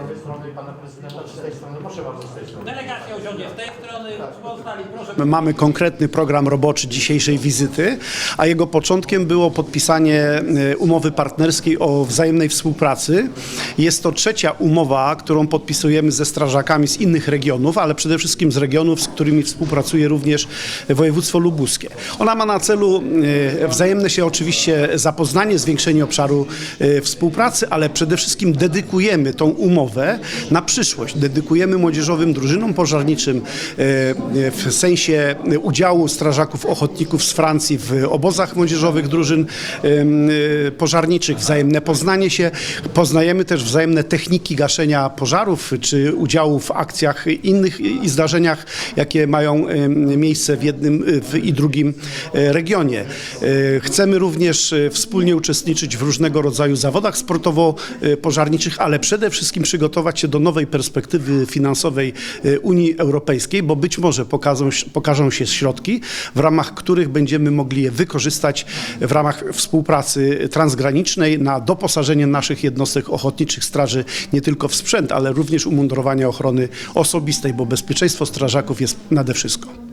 prawej strony pana prezydenta, czy z tej strony? Proszę bardzo, z tej strony. Delegacja usiądzie z tej strony, pozostali proszę. My mamy konkretny program roboczy dzisiejszej wizyty, a jego początkiem było podpisanie e, umowy partnerskiej o wzajemnej współpracy. Jest to trzecia umowa, którą podpisujemy ze strażakami z innych regionów, ale przede wszystkim z regionów, z którymi współpracuje również województwo lubuskie. Ona ma na celu e, wzajemne się oczywiście zapoznanie, zwiększenie obszaru e, współpracy, ale przede wszystkim dedykujemy tą umowę na przyszłość. Dedykujemy młodzieżowym drużynom pożarniczym e, e, w sensie udziału strażaków ochotników z Francji w obozach młodzieżowych drużyn e, pożarniczych, wzajemne poznanie się. Poznajemy też wzajemne techniki gaszenia pożarów czy udziału w akcjach innych i zdarzeniach, jakie mają miejsce w jednym e, i drugim e, regionie. E, Chcemy również e, wspólnie uczestniczyć w różnego rodzaju zawodach sportowo-pożarniczych, ale przede wszystkim przygotować się do nowej perspektywy finansowej e, Unii Europejskiej, bo być może pokażą, pokażą się środki, w ramach których będziemy mogli je wykorzystać w ramach współpracy transgranicznej na doposażenie naszych jednostek ochotniczych straży nie tylko w sprzęt, ale również umundurowania ochrony osobistej, bo bezpieczeństwo strażaków jest nade wszystko.